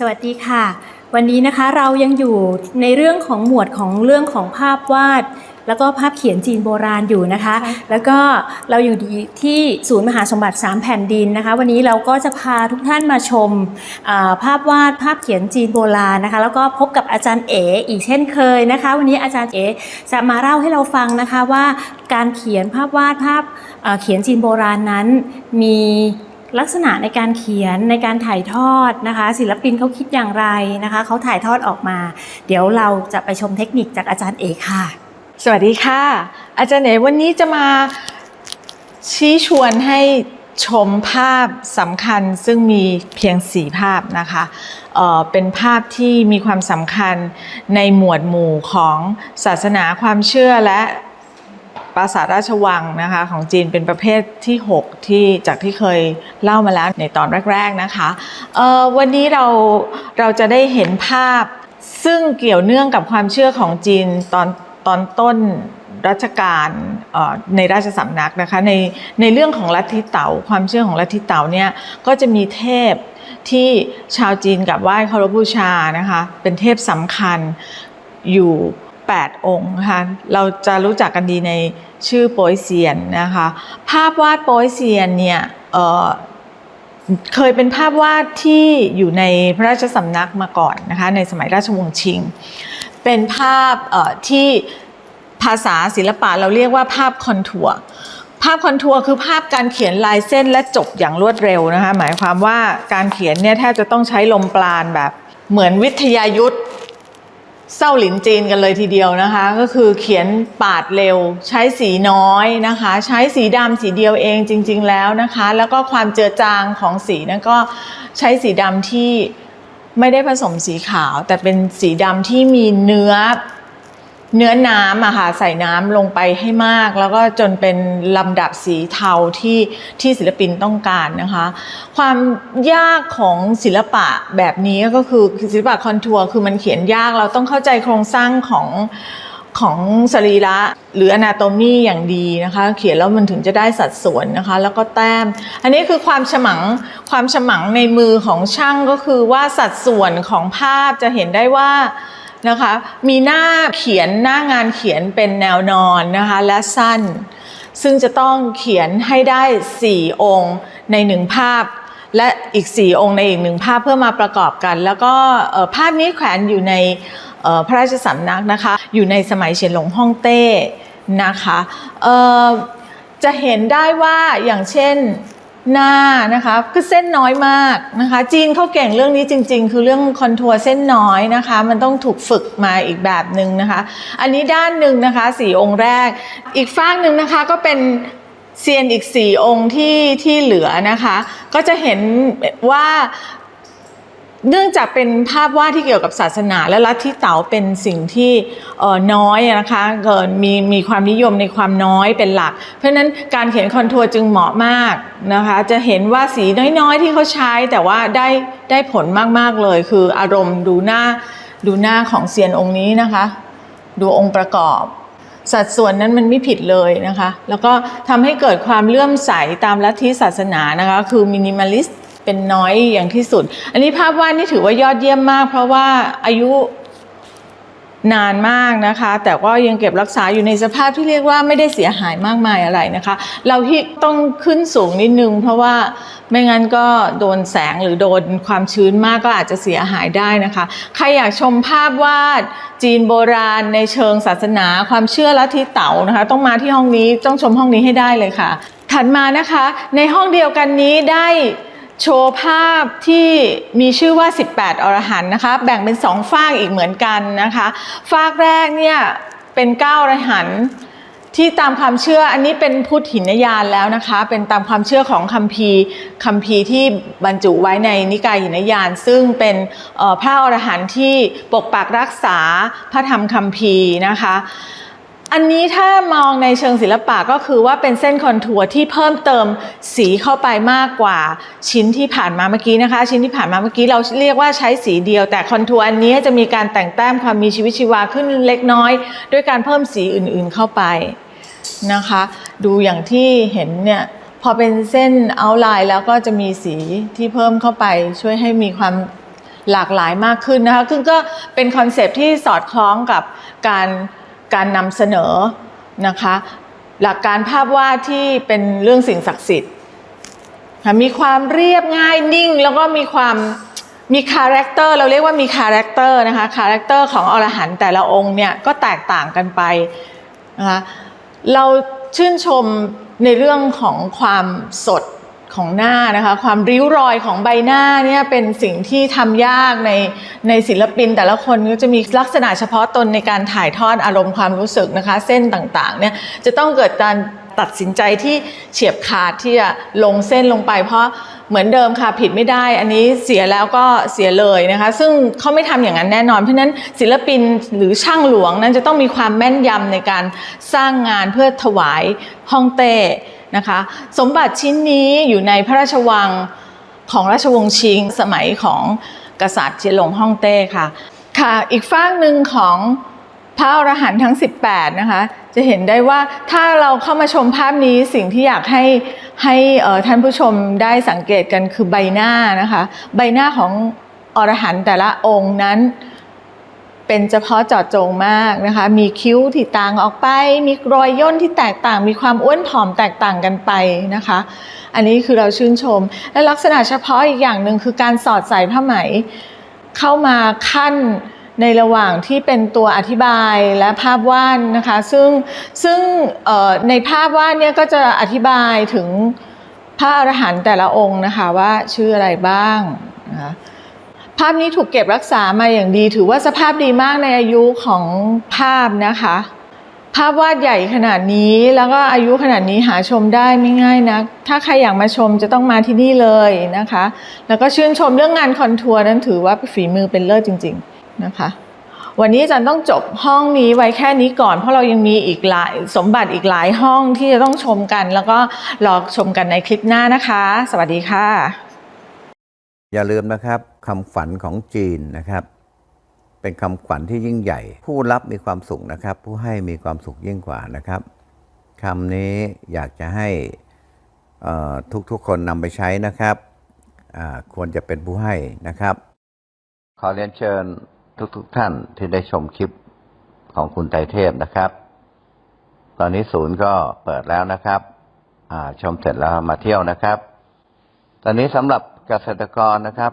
สวัสดีค่ะ วันนี้นะคะเรายังอยู่ในเรื่องของหมวดของเรื่องของภาพวาด แล้วก็ภาพเขียนจีนโบราณอยู่นะคะ แล้วก็เราอยู่ที่ศูนย์มหาสมบัติ 3 แผ่นดินนะคะ วันนี้เราก็จะพาทุกท่านมาชมอ่าภาพวาดภาพเขียนจีนโบราณนะคะ แล้วก็พบกับอาจารย์เอ๋อีกเช่นเคยนะคะ วันนี้อาจารย์เอ๋จะมาเล่าให้เราฟังนะคะว่าการเขียนภาพวาดภาพเอ่อเขียนจีนโบราณนั้นมี ลักษณะในการเขียนในการถ่ายทอดนะคะ ศิลปินเขาคิดอย่างไรนะคะเขาถ่ายทอดออกมา เดี๋ยวเราจะไปชมเทคนิคจากอาจารย์เอกค่ะ สวัสดีค่ะ อาจารย์เอ๋วันนี้จะมาชี้ชวนให้ชมภาพสำคัญซึ่งมีเพียงสี่ภาพนะคะเออเป็นภาพที่มีความสำคัญในหมวดหมู่ของศาสนาความเชื่อและ ปราสาทราชวังนะคะของจีนเป็นประเภทที่ 6 ที่จากที่เคยเล่ามาแล้วในตอนแรกๆนะคะวันนี้เราเราจะได้เห็นภาพซึ่งเกี่ยวเนื่องกับความเชื่อของจีนตอนตอนต้นรัชกาลในราชสำนักนะคะในในเรื่องของลัทธิเต๋าความเชื่อของลัทธิเต๋าเนี่ยก็จะมีเทพที่ชาวจีนกับไหว้เคารพบูชานะคะเป็นเทพสำคัญอยู่ 8 องค์นะคะเราจะรู้จักกันดีในชื่อโปยเซียนนะคะ ภาพวาดโปยเซียนเนี่ยเเคยเป็นภาพวาดที่อยู่ในพระราชสำนักมาก่อนนะคะในสมัยราชวงศ์ชิง เป็นภาพที่ภาษาศิลปะเราเรียกว่าภาพคอนทัวร์ภาพคอนทัวร์คือภาพการเขียนลายเส้นและจบอย่างรวดเร็วนะคะหมายความว่าการเขียนเนี่ยแทบจะต้องใช้ลมปราณแบบเหมือนวิทยายุทธ เศร้าหลินจีนกันเลยทีเดียวนะคะ ก็คือเขียนปาดเร็ว ใช้สีน้อยนะคะ ใช้สีดำสีเดียวเองจริง ๆ แล้วนะคะ แล้วก็ความเจือจางของสีนั้นก็ใช้สีดำที่ไม่ได้ผสมสีขาว แต่เป็นสีดำที่มีเนื้อ เนื้อน้ำอะค่ะใส่น้ำลงไปให้มาก แล้วก็จนเป็นลำดับสีเทาที่ที่ศิลปินต้องการนะคะ ความยากของศิลปะแบบนี้ก็คือศิลปะคอนทัวร์คือมันเขียนยากเราต้องเข้าใจโครงสร้างของของสรีระหรืออนาโตมีอย่างดีนะคะ เขียนแล้วมันถึงจะได้สัดส่วนนะคะ แล้วก็แต้ม อันนี้คือความฉมังความฉมังในมือของช่างก็คือว่าสัดส่วนของภาพจะเห็นได้ว่า นะคะ มีหน้าเขียนหน้างานเขียนเป็นแนวนอนนะคะและสั้น ซึ่งจะต้องเขียนให้ได้ 4 องค์ในหนึ่งภาพ และอีก 4 องค์ในอีกหนึ่งภาพเพื่อมาประกอบกัน แล้วก็ภาพนี้แขวนอยู่ในพระราชสำนักนะคะ อยู่ในสมัยเฉียนหลงฮ่องเต้นะคะจะเห็นได้ว่าอย่างเช่น หน้านะคะคือเส้นน้อยมากนะคะ จีนเขาเก่งเรื่องนี้จริง ๆ คือเรื่องคอนทัวร์เส้นน้อยนะคะ มันต้องถูกฝึกมาอีกแบบหนึ่งนะคะ อันนี้ด้านหนึ่งนะคะสี่องค์แรก อีกฝากหนึ่งนะคะก็เป็นเซียนอีกสี่องค์ที่ที่เหลือนะคะ ก็จะเห็นว่า เนื่องจากเป็นภาพวาดที่เกี่ยวกับศาสนาและลัทธิเต๋าเป็นสิ่งที่น้อยนะคะเกิดมีมีความนิยมในความน้อยเป็นหลัก เพราะฉะนั้นการเขียนคอนทัวร์จึงเหมาะมากนะคะจะเห็นว่าสีน้อยๆ ที่เขาใช้แต่ว่าได้ได้ผลมากๆเลย คืออารมณ์ดูหน้าดูหน้าของเซียนองค์นี้นะคะ ดูองค์ประกอบ สัดส่วนนั้นมันไม่ผิดเลยนะคะ แล้วก็ทำให้เกิดความเลื่อมใสตามลัทธิศาสนานะคะคือมินิม a ลิสต์ เป็นน้อยอย่างที่สุด อันนี้ภาพวาดนี่ถือว่ายอดเยี่ยมมาก เพราะว่าอายุนานมากนะคะ แต่ก็ยังเก็บรักษาอยู่ในสภาพที่เรียกว่าไม่ได้เสียหายมากมายอะไรนะคะ เราที่ต้องขึ้นสูงนิดนึง เพราะว่าไม่งั้นก็โดนแสงหรือโดนความชื้นมากก็อาจจะเสียหายได้นะคะ ใครอยากชมภาพวาดจีนโบราณในเชิงศาสนา ความเชื่อลัทธิเต๋านะคะ ต้องมาที่ห้องนี้ต้องชมห้องนี้ให้ได้เลยค่ะ ถัดมานะคะ ในห้องเดียวกันนี้ได้ โชว์ภาพที่มีชื่อว่า 18 อรหันต์นะคะ แบ่งเป็นสองฝากอีกเหมือนกันนะคะ ฝากแรกเนี่ยเป็น 9 อรหันต์ที่ตามความเชื่ออันนี้เป็นพุทธหินยานแล้วนะคะ เป็นตามความเชื่อของคัมภีร์คัมภีร์ที่บรรจุไว้ในนิกายหินยาน ซึ่งเป็นพระอรหันต์ที่ปกปักรักษาพระธรรมคัมภีร์นะคะ อันนี้ถ้ามองในเชิงศิลปะก็คือว่าเป็นเส้นคอนทัวร์ที่เพิ่มเติมสีเข้าไปมากกว่าชิ้นที่ผ่านมาเมื่อกี้นะคะ ชิ้นที่ผ่านมาเมื่อกี้เราเรียกว่าใช้สีเดียว แต่คอนทัวร์อันนี้จะมีการแต่งแต้มความมีชีวิตชีวาขึ้นเล็กน้อย ด้วยการเพิ่มสีอื่นๆเข้าไปนะคะ ดูอย่างที่เห็นเนี่ยพอเป็นเส้นเอาไลน์แล้วก็จะมีสีที่เพิ่มเข้าไปช่วยให้มีความหลากหลายมากขึ้นนะคะซึ่งก็เป็นคอนเซปที่สอดคล้องกับการ การนำเสนอนะคะ หลักการภาพวาดที่เป็นเรื่องสิ่งศักดิ์สิทธิ์มีความเรียบง่ายนิ่งแล้วก็มีความมีคาแรคเตอร์เราเรียกว่ามีคาแรคเตอร์นะคะคาแรคเตอร์ของอรหันต์แต่ละองค์เนี่ยก็แตกต่างกันไปนะคะเราชื่นชมในเรื่องของความสด ของหน้านะคะ ความริ้วรอยของใบหน้าเนี่ยเป็นสิ่งที่ทำยากในในศิลปิน แต่ละคนก็จะมีลักษณะเฉพาะตนในการถ่ายทอดอารมณ์ความรู้สึกนะคะ เส้นต่างๆเนี่ยจะต้องเกิดการตัดสินใจที่เฉียบขาดที่จะลงเส้นลงไป เพราะเหมือนเดิมค่ะผิดไม่ได้ อันนี้เสียแล้วก็เสียเลยนะคะ ซึ่งเขาไม่ทำอย่างนั้นแน่นอน เพราะนั้นศิลปินหรือช่างหลวงนั้นจะต้องมีความแม่นยำในการสร้างงานเพื่อถวายฮ่องเต้ นะคะ สมบัติชิ้นนี้อยู่ในพระราชวังของราชวงศ์ชิง สมัยของกษัตริย์เจียหลงฮ่องเต้ค่ะ ค่ะ อีกฝากหนึ่งของพระอรหันต์ทั้ง 18 นะคะ จะเห็นได้ว่าถ้าเราเข้ามาชมภาพนี้สิ่งที่อยากให้ให้ท่านผู้ชมได้สังเกตกันคือใบหน้านะคะ ใบหน้าของอรหันต์แต่ละองค์นั้น เป็นเฉพาะเจาะจงมากนะคะ มีคิ้วที่ต่างออกไป มีรอยย่นที่แตกต่าง มีความอ้วนผอมแตกต่างกันไปนะคะ อันนี้คือเราชื่นชม และลักษณะเฉพาะอีกอย่างหนึ่งคือการสอดใส่ผ้าไหม เข้ามาขั้นในระหว่างที่เป็นตัวอธิบายและภาพวาดนะคะ ซึ่งซึ่งในภาพวาดเนี่ยก็จะอธิบายถึงพระอรหันต์แต่ละองค์นะคะว่าชื่ออะไรบ้างนะคะ ภาพนี้ถูกเก็บรักษามาอย่างดี ถือว่าสภาพดีมากในอายุของภาพนะคะ ภาพวาดใหญ่ขนาดนี้แล้วก็อายุขนาดนี้หาชมได้ไม่ง่ายนะถ้าใครอยากมาชมจะต้องมาที่นี่เลยนะคะ แล้วก็ชื่นชมเรื่องงานคอนทัวร์นั้นถือว่าฝีมือเป็นเลิศจริง ๆนะคะวันนี้อาจันต้องจบห้องนี้ไว้แค่นี้ก่อน เพราะเรายังมีอีกหลายสมบัติอีกหลายห้องที่จะต้องชมกัน แล้วก็รอชมกันในคลิปหน้านะคะ สวัสดีค่ะ อย่าลืมนะครับ คำขวัญของจีนนะครับ เป็นคำขวัญที่ยิ่งใหญ่ ผู้รับมีความสุขนะครับ ผู้ให้มีความสุขยิ่งกว่านะครับคำนี้อยากจะให้ทุกๆคนนำไปใช้นะครับควรจะเป็นผู้ให้นะครับ ขอเรียนเชิญทุกๆท่านที่ได้ชมคลิปของคุณไตเทพนะครับ ตอนนี้ศูนย์ก็เปิดแล้วนะครับชมเสร็จแล้วมาเที่ยวนะครับ ตอนนี้สำหรับเกษตรกรนะครับ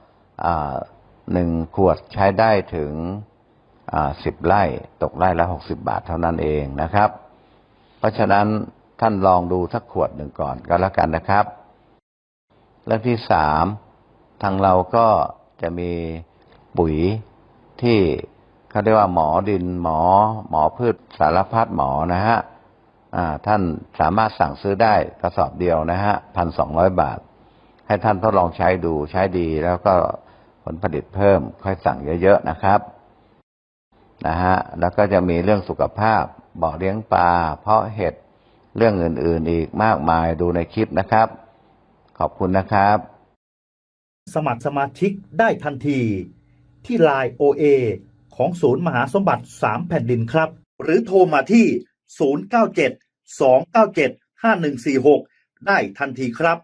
หนึ่งขวดใช้ได้ถึงสิบไร่ตกไร่ละหกสิบาทเท่านั้นเองนะครับ เพราะฉะนั้นท่านลองดูสักขวดหนึ่งก่อนก็แล้วกันนะครับ เรื่องที่สามทางเราก็จะมีปุ๋ยที่เขาเรียกว่าหมอดินหมอ หมอพืชสารพัดหมอนะฮะท่านสามารถสั่งซื้อได้กระสอบเดียวนะฮะพันสองร้อยบาท ให้ท่านทดลองใช้ดูใช้ดีแล้วก็ ผลผลิตเพิ่ม ค่อยสั่งเยอะ ๆ นะครับนะฮะแล้วก็จะมีเรื่องสุขภาพบ่อเลี้ยงปลาเพาะเห็ดเรื่องอื่น ๆ อีกมากมายดูในคลิปนะครับ ขอบคุณนะครับ สมัครสมาชิกได้ทันทีที่ Line OA ของศูนย์มหาสมบัติ 3 แผ่นดินครับ หรือโทรมาที่ 097 297 5146 ได้ทันทีครับ